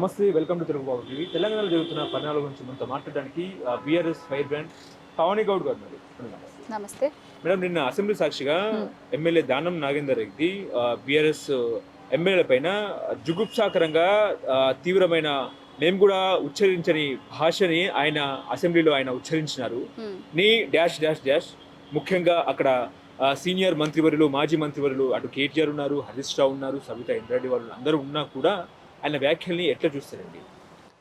నమస్తే welcome to Telugu Babu TV తెలంగాణలో జరుగుతున్న పరిణామాల గురించి మనతో మాట్లాడడానికి BRS fire brand Pavani Goud గారు. నమస్తే. మేడం నిన్న అసెంబ్లీ సాక్షిగా. ఎమ్మెల్యే దానం నాగేందర్ రెడ్డి బీఆర్ఎస్ ఎమ్మెల్యేల పైన జుగుప్సాకరంగా తీవ్రమైన మేము కూడా ఉచ్చరించని భాషని ఆయన అసెంబ్లీలో ఆయన ఉచ్చరించినారు. నీ డాష్ డాష్ డాష్ ముఖ్యంగా అక్కడ సీనియర్ మంత్రివర్యులు మాజీ మంత్రివర్యులు అటు కేటీఆర్ ఉన్నారు హరీష్ రావు ఉన్నారు సవిత ఇంద్రారెడ్డి వాళ్ళు అందరూ ఉన్నా కూడా ఆయన వ్యాఖ్యల్ని ఎట్లా చూస్తారండి?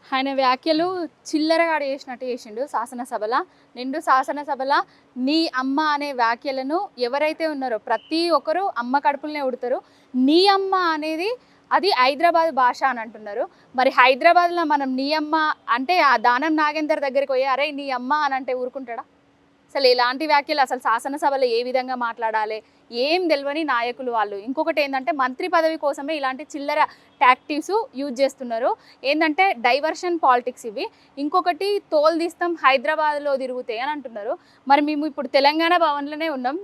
ఆయన వ్యాఖ్యలు చిల్లరగా చేసినట్టు చేసిండు శాసనసభల. నిండు శాసనసభల నీ అమ్మ అనే వ్యాఖ్యలను ఎవరైతే ఉన్నారో ప్రతి ఒక్కరు అమ్మ కడుపులనే ఉడతారు. నీ అమ్మ అనేది అది హైదరాబాద్ భాష అని అంటున్నారు. మరి హైదరాబాద్లో మనం నీ అమ్మ అంటే ఆ దానం నాగేందర్ దగ్గరికి పోయి అరే నీ అమ్మ అని అంటే ఊరుకుంటాడా? అసలు ఇలాంటి వ్యాఖ్యలు అసలు శాసనసభలో ఏ విధంగా మాట్లాడాలి? ఏం తెలియని నాయకులు వాళ్ళు. ఇంకొకటి ఏంటంటే మంత్రి పదవి కోసమే ఇలాంటి చిల్లర టాక్టివ్స్ యూజ్ చేస్తున్నారు. ఏంటంటే డైవర్షన్ పాలిటిక్స్ ఇవి. ఇంకొకటి తోలు తీస్తాం హైదరాబాద్లో తిరుగుతే అని అంటున్నారు. మరి మేము ఇప్పుడు తెలంగాణ భవన్లోనే ఉన్నాం.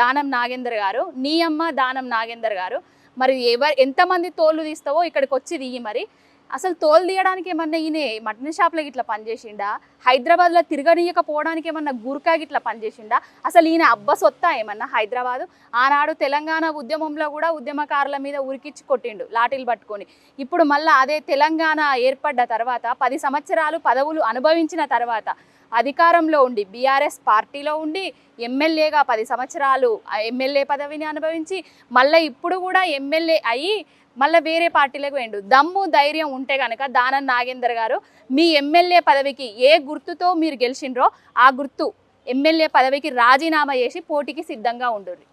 దానం నాగేందర్ గారు నీ అమ్మ దానం నాగేందర్ గారు. మరి ఎవరు ఎంతమంది తోలు తీస్తావో ఇక్కడికి వచ్చి దిగి మరి. అసలు తోలు తీయడానికి ఏమన్నా ఈయన మటన్ షాప్లో ఇట్లా పనిచేసిండా? హైదరాబాద్లో తిరగనీయకపోవడానికి ఏమన్నా గుర్కా ఇట్లా పనిచేసిండా? అసలు ఈయన అబ్బ సొత్తా ఏమన్నా హైదరాబాదు? ఆనాడు తెలంగాణ ఉద్యమంలో కూడా ఉద్యమకారుల మీద ఉరికిచ్చి కొట్టిండు లాఠీలు పట్టుకొని. ఇప్పుడు మళ్ళీ అదే తెలంగాణ ఏర్పడ్డ తర్వాత పది సంవత్సరాలు పదవులు అనుభవించిన తర్వాత అధికారంలో ఉండి బీఆర్ఎస్ పార్టీలో ఉండి ఎమ్మెల్యేగా పది సంవత్సరాలు ఎమ్మెల్యే పదవిని అనుభవించి మళ్ళీ ఇప్పుడు కూడా ఎమ్మెల్యే అయ్యి మళ్ళీ వేరే పార్టీలకు వేయండు దమ్ము ధైర్యం ఉంటే కనుక దానం నాగేందర్ గారు మీ ఎమ్మెల్యే పదవికి ఏ గుర్తుతో మీరు గెలిచిండ్రో ఆ గుర్తు ఎమ్మెల్యే పదవికి రాజీనామా చేసి పోటీకి సిద్ధంగా ఉండుర్రి.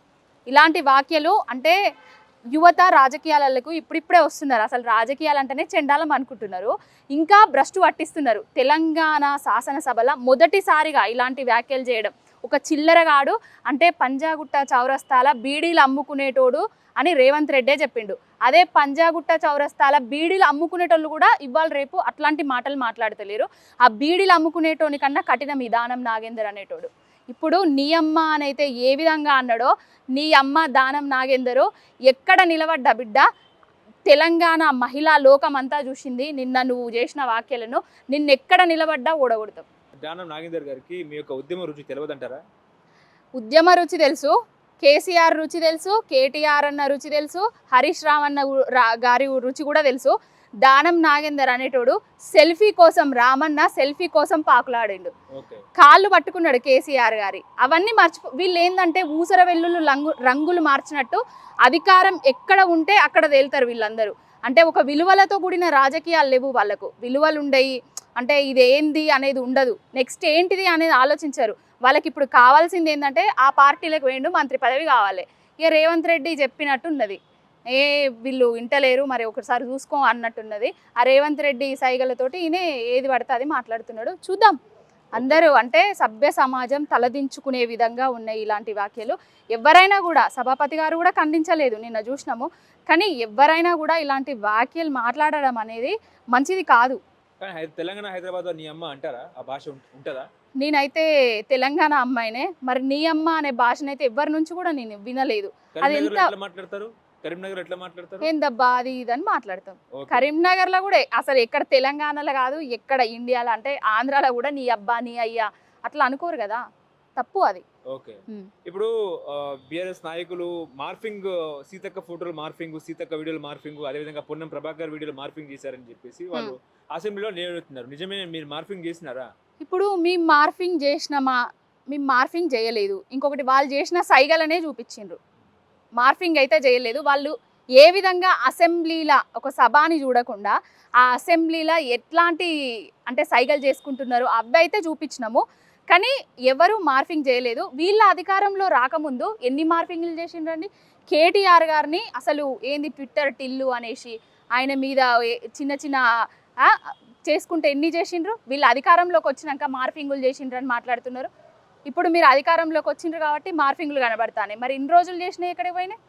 ఇలాంటి వాక్యాలు అంటే యువత రాజకీయాలకు ఇప్పుడిప్పుడే వస్తున్నారు. అసలు రాజకీయాలు అంటేనే చెండాలం అనుకుంటున్నారు. ఇంకా భ్రష్టు పట్టిస్తున్నారు. తెలంగాణ శాసనసభల మొదటిసారిగా ఇలాంటి వ్యాఖ్యలు చేయడం. ఒక చిల్లరగాడు అంటే పంజాగుట్ట చౌరస్తాల బీడీలు అమ్ముకునేటోడు అని రేవంత్ రెడ్డే చెప్పిండు. అదే పంజాగుట్ట చౌరస్తాల బీడీలు అమ్ముకునేటోళ్ళు కూడా ఇవాళ రేపు అట్లాంటి మాటలు మాట్లాడతలేరు. ఆ బీడీలు అమ్ముకునేటోని కన్నా కఠిన విధానం నాగేందర్ అనేటోడు. ఇప్పుడు నీ అమ్మ అని అయితే ఏ విధంగా అన్నాడో నీ అమ్మ దానం నాగేందరు ఎక్కడ నిలబడ్డ బిడ్డ? తెలంగాణ మహిళా లోకం అంతా చూసింది నిన్న నువ్వు చేసిన వాక్యాలను నిన్నెక్కడ నిలబడ్డా ఓడగొడతావు? దానం నాగేందర్ గారికి మీ యొక్క ఉద్యమ రుచి తెలియదంటారా ఉద్యమ రుచి తెలుసు కేసీఆర్ రుచి తెలుసు కేటీఆర్ అన్న రుచి తెలుసు హరీష్ రావ్ అన్న గారి రుచి కూడా తెలుసు. దానం నాగేందర్ అనేటోడు సెల్ఫీ కోసం రామన్న సెల్ఫీ కోసం పాకులాడిండు. కాళ్ళు పట్టుకున్నాడు కేసీఆర్ గారి. అవన్నీ మర్చిపో వీళ్ళు ఏంటంటే ఊసర వెల్లులు రంగు రంగులు మార్చినట్టు అధికారం ఎక్కడ ఉంటే అక్కడ తేలుతారు వీళ్ళందరూ. అంటే ఒక విలువలతో కూడిన రాజకీయాలు లేవు వాళ్ళకు. విలువలు ఉండయి అంటే ఇది ఏంది అనేది ఉండదు. నెక్స్ట్ ఏంటిది అనేది ఆలోచించారు. వాళ్ళకి ఇప్పుడు కావాల్సింది ఏంటంటే ఆ పార్టీలకు వేయండు మంత్రి పదవి కావాలి. ఇక రేవంత్ రెడ్డి చెప్పినట్టు ఉన్నది. ఏ వీళ్ళు ఇంటలేరు మరి ఒకసారి చూసుకో అన్నట్టున్నది. ఆ రేవంత్ రెడ్డి సైగలతోటి ఈయన ఏది పడితే అది మాట్లాడుతున్నాడు. చూద్దాం. అందరూ అంటే సభ్య సమాజం తలదించుకునే విధంగా ఉన్నాయి ఇలాంటి వ్యాఖ్యలు. ఎవరైనా కూడా సభాపతి గారు కూడా ఖండించలేదు నిన్న చూసినాము. కానీ ఎవరైనా కూడా ఇలాంటి వ్యాఖ్యలు మాట్లాడడం అనేది మంచిది కాదు. కానీ తెలంగాణ హైదరాబాద్ నీ అమ్మ అంటారా? ఆ భాష ఉంటుందా? నేనైతే తెలంగాణ అమ్మాయినే. మరి నీ అమ్మ అనే భాషనైతే ఎవరి నుంచి కూడా నేను వినలేదు. కరీంనగర్ ఎంత- మాట్లాడతారు? కరీంనగర్ ఎట్లా మాట్లాడతారు? ఏందబ్బా అది ఇది అని మాట్లాడతాం. ఓకే. కరీంనగర్లో కూడా అసలు ఎక్కడ తెలంగాణలో కాదు ఎక్కడ ఇండియాలో అంటే ఆంధ్రాలో కూడా నీ అబ్బా నీ అయ్యా అట్లా అనుకోరు కదా. తప్పు అది. ఓకే. ఇప్పుడు బిఆర్ఎస్ నాయకులు మార్ఫింగ్ సీతక్క ఫోటోలు మార్ఫింగ్ సీతక్క వీడియోలు మార్ఫింగ్ అదేవిధంగా పొన్నం ప్రభాకర్ వీడియోలు మార్ఫింగ్ చేశారని చెప్పేసి వాళ్ళు అసెంబ్లీలో నిలబెడుతున్నారు. నిజమే మీరు మార్ఫింగ్ చేసినారా? ఇప్పుడు మేము మార్ఫింగ్ చేసినామా? మేము మార్ఫింగ్ చేయలేదు. ఇంకొకటి వాళ్ళు చేసిన సైగలనే చూపించిండ్రు. మార్ఫింగ్ అయితే చేయలేదు. వాళ్ళు ఏ విధంగా అసెంబ్లీల ఒక సభాని చూడకుండా ఆ అసెంబ్లీలో ఎట్లాంటి అంటే సైగలు చేసుకుంటున్నారు అవి అయితే చూపించినాము. కానీ ఎవరు మార్ఫింగ్ చేయలేదు. వీళ్ళ అధికారంలో రాకముందు ఎన్ని మార్ఫింగ్లు చేసిండ్రండి కేటీఆర్ గారిని అసలు ఏంది ట్విట్టర్ టిల్లు అనేసి ఆయన మీద ఏ- చిన్న చిన్న చేసుకుంటే ఎన్ని చేసిండ్రు? వీళ్ళు అధికారంలోకి వచ్చినాక మార్ఫింగులు చేసిండ్రు అని మాట్లాడుతున్నారు. ఇప్పుడు మీరు అధికారంలోకి వచ్చిండ్రు కాబట్టి మార్ఫింగ్లు కనబడతాయి మరి ఇన్ని రోజులు చేసినాయి ఎక్కడికి పోయినాయి?